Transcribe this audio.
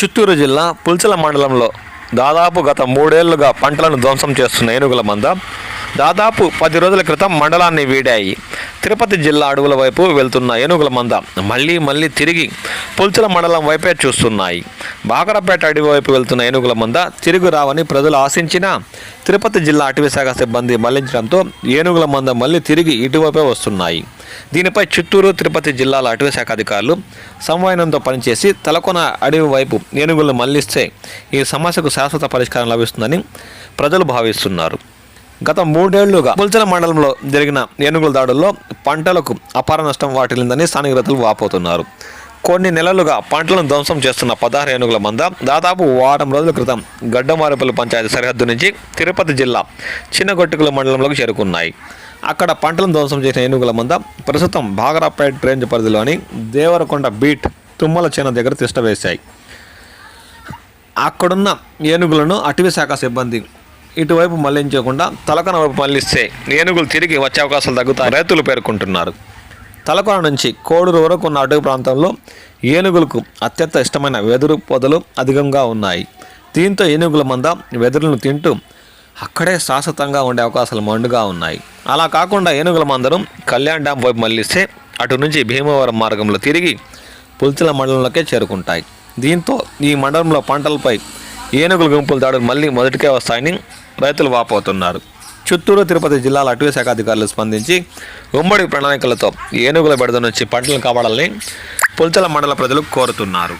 చిత్తూరు జిల్లా పుల్చల మండలంలో దాదాపు గత మూడేళ్ళుగా పంటలను ధ్వంసం చేస్తున్న ఏనుగుల మంద దాదాపు పది రోజుల క్రితం మండలాన్ని వీడాయి. తిరుపతి జిల్లా అడవుల వైపు వెళ్తున్న ఏనుగుల మంద మళ్ళీ మళ్ళీ తిరిగి పుల్చల మండలం వైపే చూస్తున్నాయి. బాగరపేట అడవి వైపు వెళ్తున్న ఏనుగుల మంద తిరిగి రావని ప్రజలు ఆశించినా తిరుపతి జిల్లా అటవీ శాఖ సిబ్బంది మళ్ళించడంతో ఏనుగుల మంద మళ్ళీ తిరిగి ఇటువైపే వస్తున్నాయి. దీనిపై చిత్తూరు తిరుపతి జిల్లాల అటవీ శాఖ అధికారులు సమన్వయంతో పనిచేసి తలకొన అడవి వైపు ఏనుగులను మళ్ళిస్తే ఈ సమస్యకు శాశ్వత పరిష్కారం లభిస్తుందని ప్రజలు భావిస్తున్నారు. గత మూడేళ్ళుగా పుల్చల మండలంలో జరిగిన ఏనుగుల దాడుల్లో పంటలకు అపార నష్టం వాటిల్లిందని స్థానిక రైతులు వాపోతున్నారు. కొన్ని నెలలుగా పంటలను ధ్వంసం చేస్తున్న పదహారు ఏనుగుల మంద దాదాపు వారం రోజుల క్రితం గడ్డమారేపల్లి పంచాయతీ సరిహద్దు నుంచి తిరుపతి జిల్లా చిన్నగొట్టుకుల మండలంలోకి చేరుకున్నాయి. అక్కడ పంటలను ధ్వంసం చేసిన ఏనుగుల మంద ప్రస్తుతం భాగరాపేట్ రేంజ్ పరిధిలోని దేవరకొండ బీట్ తుమ్మల చేన దగ్గర తిష్టవేశాయి అక్కడున్న ఏనుగులను అటవీ శాఖ సిబ్బంది ఇటువైపు మళ్ళించకుండా తలకన వైపు మళ్ళిస్తే ఏనుగులు తిరిగి వచ్చే అవకాశాలు తగ్గుతాయి రైతులు పేర్కొంటున్నారు. తలకొన నుంచి కోడూరు వరకు ఉన్న అటవీ ప్రాంతంలో ఏనుగులకు అత్యంత ఇష్టమైన వెదురు పొదలు అధికంగా ఉన్నాయి. దీంతో ఏనుగుల మంద వెదురులను తింటూ అక్కడే శాశ్వతంగా ఉండే అవకాశాలు మండుగా ఉన్నాయి. అలా కాకుండా ఏనుగుల మందరం కళ్యాణ్ డ్యామ్ వైపు మళ్ళిస్తే అటు నుంచి భీమవరం మార్గంలో తిరిగి పుల్చల మండలంలోకే చేరుకుంటాయి. దీంతో ఈ మండలంలో పంటలపై ఏనుగుల గుంపుల దాడులు మళ్ళీ మొదటికే వస్తాయని రైతులు వాపోతున్నారు. చిత్తూరు తిరుపతి జిల్లాల అటవీ శాఖ అధికారులు స్పందించి ఉమ్మడి ప్రణాళికలతో ఏనుగుల బెడద నుంచి పంటలను కాపాడాలని పుల్చల మండల ప్రజలు కోరుతున్నారు.